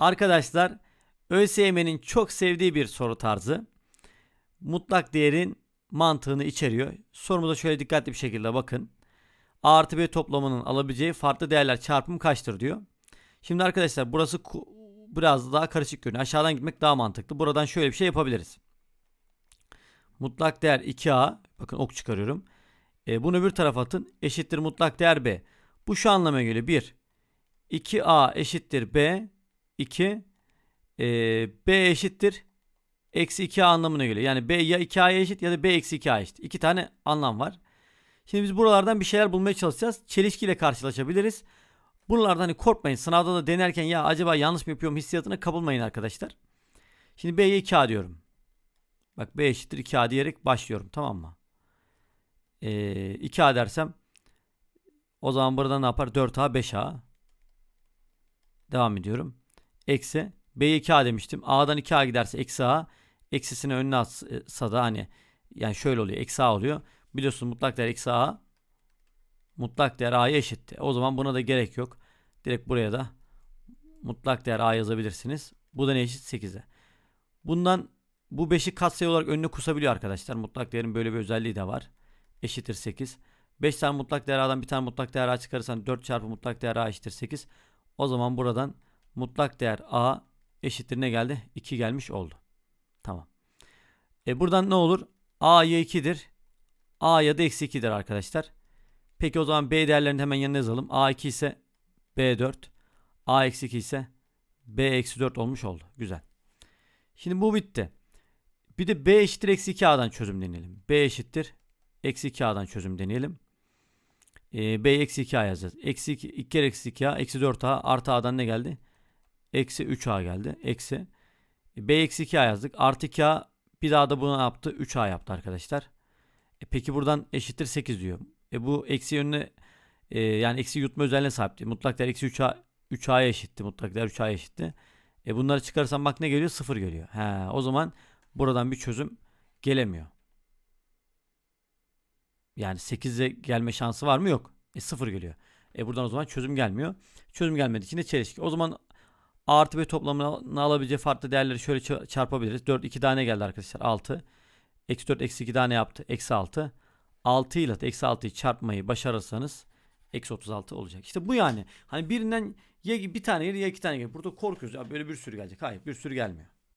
Arkadaşlar ÖSYM'nin çok sevdiği bir soru tarzı. Mutlak değerin mantığını içeriyor. Sorumuza şöyle dikkatli bir şekilde bakın. A artı B toplamının alabileceği farklı değerler çarpımı kaçtır diyor. Şimdi arkadaşlar burası biraz daha karışık görünüyor. Aşağıdan gitmek daha mantıklı. Buradan şöyle bir şey yapabiliriz. Mutlak değer 2A. Bakın ok çıkarıyorum. E, bunu öbür tarafa atın. Eşittir mutlak değer B. Bu şu anlama geliyor. 1. 2A eşittir B. 2. e, B eşittir. Eksi 2A anlamına geliyor. Yani B ya 2A'ya eşit ya da B eksi 2A eşit. İki tane anlam var. Şimdi biz buralardan bir şeyler bulmaya çalışacağız. Çelişkiyle karşılaşabiliriz. Bunlardan hani korkmayın. Sınavda da denerken ya acaba yanlış mı yapıyorum hissiyatına kapılmayın arkadaşlar. Şimdi B'ye 2A diyorum. Bak B eşittir 2A diyerek başlıyorum tamam mı? Ee, 2A dersem o zaman burada ne yapar? 4A 5A. Devam ediyorum. Eksi B'ye 2A demiştim. A'dan 2A giderse eksi A. Eksisini önüne atsa da hani yani şöyle oluyor. Eksi A oluyor. Biliyorsun mutlak değer eksi A. Mutlak değer A'ya eşitti. O zaman buna da gerek yok. Direkt buraya da mutlak değer A yazabilirsiniz. Bu da ne eşit? 8'e. Bundan bu 5'i katsayı olarak önüne kusabiliyor arkadaşlar. Mutlak değerin böyle bir özelliği de var. Eşittir 8. 5 tane mutlak değer A'dan bir tane mutlak değer A çıkarırsan 4 çarpı mutlak değer A eşittir 8. O zaman buradan mutlak değer A eşittir ne geldi? 2 gelmiş oldu. Tamam. E buradan ne olur? A ya 2'dir. A ya da eksi 2'dir arkadaşlar. Peki o zaman B değerlerini hemen yanına yazalım. A 2 ise B 4. A eksi 2 ise B eksi 4 olmuş oldu. Güzel. Şimdi bu bitti. Bir de B eşittir eksi 2A'dan çözüm deneyelim. B eşittir eksi 2A'dan çözüm deneyelim. Ee, B eksi 2A yazacağız. Eksi 2, 2 kere eksi 2A eksi 4A artı A'dan ne geldi? Eksi 3A geldi. Eksi. B eksi 2A yazdık. Artı 2A bir daha da bunu yaptı? 3A yaptı arkadaşlar. E peki buradan eşittir 8 diyor. E bu eksi yönüne e, yani eksi yutma özelliğine sahipti. Mutlak değer eksi 3A 3A'ya eşitti. Mutlak değer 3A'ya eşitti. E bunları çıkarsam bak ne geliyor? 0 geliyor. He, o zaman buradan bir çözüm gelemiyor. Yani 8'e gelme şansı var mı? Yok. E 0 geliyor. E buradan o zaman çözüm gelmiyor. Çözüm gelmediği için de çelişki. O zaman artı B toplamını alabileceği farklı değerleri şöyle ça- çarpabiliriz. 4 2 tane geldi arkadaşlar. 6. Eksi 4 eksi 2 tane yaptı. Eksi 6. 6 ile eksi 6'yı çarpmayı başarırsanız eksi 36 olacak. İşte bu yani. Hani birinden ya bir tane gelir ya iki tane gelir. Burada korkuyoruz ya böyle bir sürü gelecek. Hayır bir sürü gelmiyor.